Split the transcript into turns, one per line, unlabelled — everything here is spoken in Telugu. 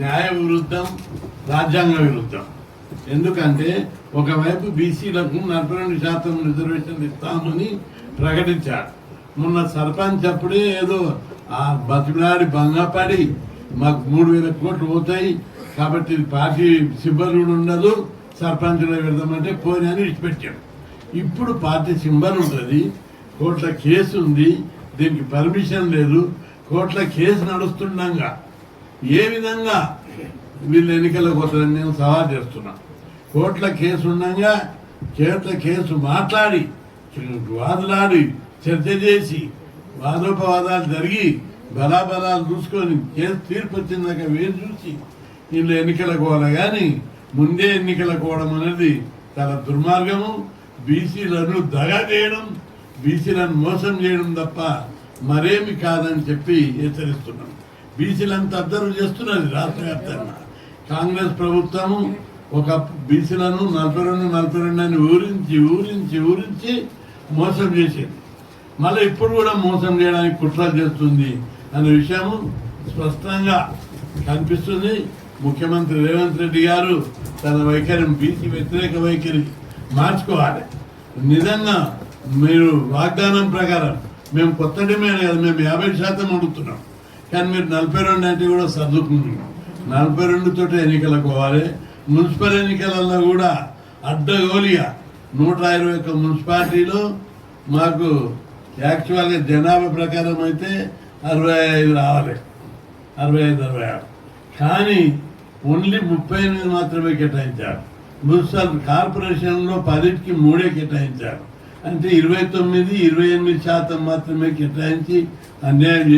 న్యాయ విరుద్ధం రాజ్యాంగ విరుద్ధం. ఎందుకంటే ఒకవైపు బీసీలకు నలభై రెండు శాతం రిజర్వేషన్ ఇస్తామని ప్రకటించారు. మొన్న సర్పంచ్ అప్పుడే ఏదో ఆ బతిమిలాడి భంగపడి మాకు మూడు వేల కోట్లు పోతాయి కాబట్టి పార్టీ సింబల్ కూడా ఉండదు సర్పంచ్లో పెడదామంటే పోనీ అని విడిచిపెట్టాడు ఇప్పుడు పార్టీ సింబల్ ఉంటుంది కోట్ల కేసు ఉంది దీనికి పర్మిషన్ లేదు కోట్ల కేసు నడుస్తుండగా. ఏ విధంగా వీళ్ళు ఎన్నికల కోసం నేను సవాల్ చేస్తున్నా. కోట్ల కేసు ఉండగా కోట్ల కేసు మాట్లాడి వాదులాడి చర్చ చేసి వాదోపవాదాలు జరిగి బలాబలాలు చూసుకొని కేసు తీర్పు వచ్చిందాక వేరు చూసి వీళ్ళు ఎన్నికలకు పోవాలి కానీ ముందే ఎన్నికల కోవడం అనేది చాలా దుర్మార్గము. బీసీలను దగా చేయడం బీసీలను మోసం చేయడం తప్ప మరేమి కాదని చెప్పి హెచ్చరిస్తున్నాం. బీసీలంతా అబ్జర్వ్ చేస్తున్నది రాష్ట్ర వ్యాప్తంగా. కాంగ్రెస్ ప్రభుత్వము ఒక బీసీలను నలభై రెండు నలభై రెండు అని ఊరించి ఊరించి ఊరించి మోసం చేసేది. మళ్ళీ ఇప్పుడు కూడా మోసం చేయడానికి కుట్ర చేస్తుంది అనే విషయము స్పష్టంగా కనిపిస్తుంది. ముఖ్యమంత్రి రేవంత్ రెడ్డి గారు తన వైఖరి బీసీ వ్యతిరేక వైఖరి మార్చుకోవాలి. నిజంగా మీరు వాగ్దానం ప్రకారం మేము కొత్త డిమాండ్ కదా మేము యాభై శాతం అడుగుతున్నాం. కానీ మీరు నలభై రెండు అంటే కూడా సర్దుకుంది నలభై రెండు తోటి ఎన్నికలకు పోవాలి. మున్సిపల్ ఎన్నికలలో కూడా అడ్డగోలిగా నూట ఇరవై ఒక్క మున్సిపాలిటీలో మాకు యాక్చువల్గా జనాభా ప్రకారం అయితే అరవై ఐదు రావాలి. అరవై ఐదు అరవై ఆరు. కానీ ఓన్లీ ముప్పై ఎనిమిది మాత్రమే కేటాయించారు. మున్సిపల్ కార్పొరేషన్లో పదిటికి మూడే కేటాయించారు. అంటే ఇరవై తొమ్మిది ఇరవై ఎనిమిది శాతం మాత్రమే కేటాయించి అన్యాయం చేసి